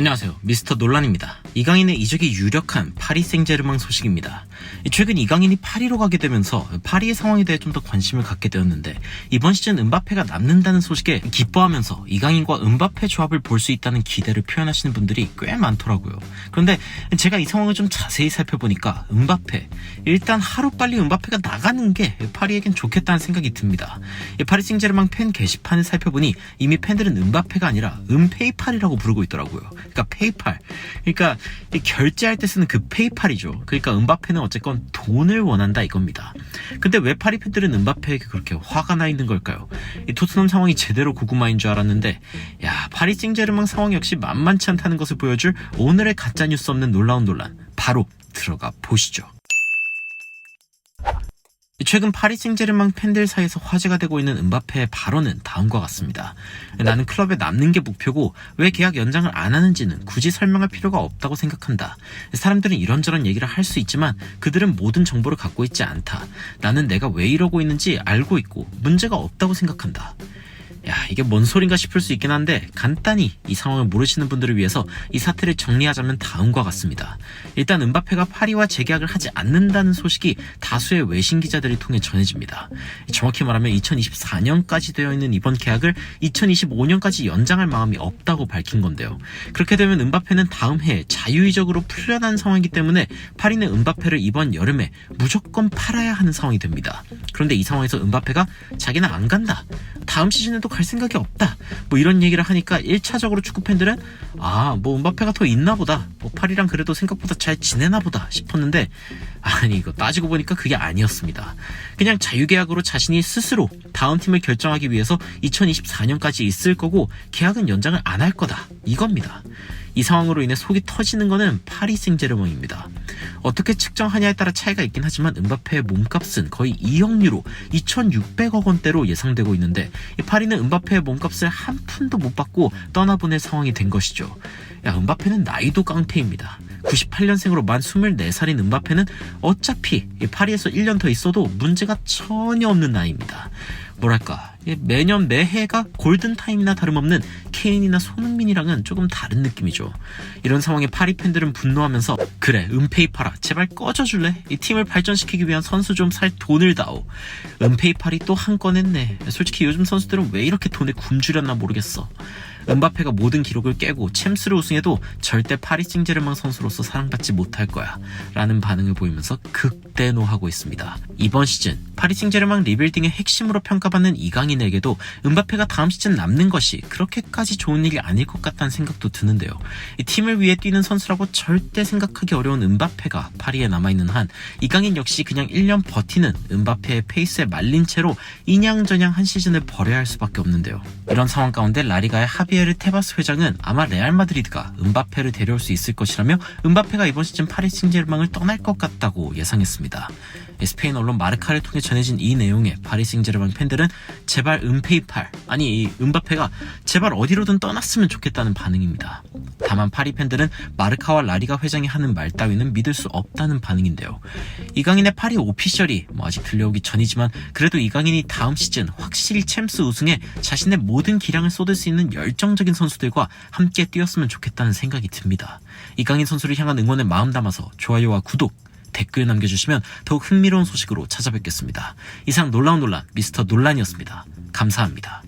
안녕하세요. 미스터 논란입니다. 이강인의 이적이 유력한 파리 생제르맹 소식입니다. 최근 이강인이 파리로 가게 되면서 파리의 상황에 대해 좀 더 관심을 갖게 되었는데 이번 시즌 은바페가 남는다는 소식에 기뻐하면서 이강인과 은바페 조합을 볼 수 있다는 기대를 표현하시는 분들이 꽤 많더라고요. 그런데 제가 이 상황을 좀 자세히 살펴보니까 은바페 일단 하루 빨리 은바페가 나가는 게 파리에겐 좋겠다는 생각이 듭니다. 이 파리 생제르맹 팬 게시판을 살펴보니 이미 팬들은 은바페가 아니라 은페이팔이라고 부르고 있더라고요. 그러니까 페이팔. 그러니까 이 결제할 때 쓰는 그 페이팔이죠. 그러니까 은바페는 어쨌건 돈을 원한다 이겁니다. 근데 왜 파리 팬들은 은바페에게 그렇게 화가 나 있는 걸까요? 이 토트넘 상황이 제대로 고구마인 줄 알았는데 야 파리 생제르맹 상황 역시 만만치 않다는 것을 보여줄 오늘의 가짜 뉴스 없는 놀라운 논란 바로 들어가 보시죠. 최근 파리 생제르맹 팬들 사이에서 화제가 되고 있는 은바페의 발언은 다음과 같습니다. 나는 클럽에 남는 게 목표고 왜 계약 연장을 안 하는지는 굳이 설명할 필요가 없다고 생각한다. 사람들은 이런저런 얘기를 할 수 있지만 그들은 모든 정보를 갖고 있지 않다. 나는 내가 왜 이러고 있는지 알고 있고 문제가 없다고 생각한다. 야, 이게 뭔 소린가 싶을 수 있긴 한데 간단히 이 상황을 모르시는 분들을 위해서 이 사태를 정리하자면 다음과 같습니다. 일단 은바페가 파리와 재계약을 하지 않는다는 소식이 다수의 외신 기자들을 통해 전해집니다. 정확히 말하면 2024년까지 되어 있는 이번 계약을 2025년까지 연장할 마음이 없다고 밝힌 건데요. 그렇게 되면 은바페는 다음 해에 자유의적으로 풀려난 상황이기 때문에 파리는 은바페를 이번 여름에 무조건 팔아야 하는 상황이 됩니다. 그런데 이 상황에서 은바페가 자기는 안 간다. 다음 시즌에도 갈 생각이 없다. 뭐 이런 얘기를 하니까 1차적으로 축구 팬들은 아, 뭐 은바페가 더 있나 보다. 뭐 파리랑 그래도 생각보다 잘 지내나 보다 싶었는데 아니 이거 따지고 보니까 그게 아니었습니다. 그냥 자유계약으로 자신이 스스로 다음 팀을 결정하기 위해서 2024년까지 있을 거고 계약은 연장을 안 할 거다. 이겁니다. 이 상황으로 인해 속이 터지는 거는 파리 생제르맹입니다. 어떻게 측정하냐에 따라 차이가 있긴 하지만 은바페의 몸값은 거의 2억 유로, 2,600억 원대로 예상되고 있는데 이 파리는 은바페의 몸값을 한 푼도 못 받고 떠나보낼 상황이 된 것이죠. 야, 은바페는 나이도 깡패입니다. 98년생으로 만 24살인 은바페는 어차피 이 파리에서 1년 더 있어도 문제가 전혀 없는 나이입니다. 뭐랄까 이 매년 매해가 골든타임이나 다름없는 케인이나 손흥민이랑은 조금 다른 느낌이죠. 이런 상황에 파리 팬들은 분노하면서 그래 은페이 팔아 제발 꺼져줄래? 이 팀을 발전시키기 위한 선수 좀 살 돈을 다오. 은페이 팔이 또한 건 했네. 솔직히 요즘 선수들은 왜 이렇게 돈에 굶주렸나 모르겠어. 은바페가 모든 기록을 깨고 챔스를 우승해도 절대 파리 생제르맹 선수로서 사랑받지 못할 거야 라는 반응을 보이면서 극대노하고 있습니다. 이번 시즌 파리 생제르맹 리빌딩의 핵심으로 평가받는 이강인에게도 은바페가 다음 시즌 남는 것이 그렇게까지 좋은 일이 아닐 것 같다는 생각도 드는데요. 이 팀을 위해 뛰는 선수라고 절대 생각하기 어려운 은바페가 파리에 남아있는 한 이강인 역시 그냥 1년 버티는 은바페의 페이스에 말린 채로 인양저냥 한 시즌을 벌여야 할 수밖에 없는데요. 이런 상황 가운데 라리가의 하비에르 테바스 회장은 아마 레알 마드리드가 은바페를 데려올 수 있을 것이라며 은바페가 이번 시즌 파리 생제르맹을 떠날 것 같다고 예상했습니다. 스페인 언론 마르카를 통해 전해진 이 내용에 파리 생제르맹 팬들은 제발 은페이팔 아니 이 은바페가 제발 어디로든 떠났으면 좋겠다는 반응입니다. 다만 파리 팬들은 마르카와 라리가 회장이 하는 말 따위는 믿을 수 없다는 반응인데요. 이강인의 파리 오피셜이 뭐 아직 들려오기 전이지만 그래도 이강인이 다음 시즌 확실히 챔스 우승에 자신의 모든 기량을 쏟을 수 있는 열정적인 선수들과 함께 뛰었으면 좋겠다는 생각이 듭니다. 이강인 선수를 향한 응원의 마음 담아서 좋아요와 구독 댓글 남겨주시면 더욱 흥미로운 소식으로 찾아뵙겠습니다. 이상 놀라운 논란 미스터 논란이었습니다. 감사합니다.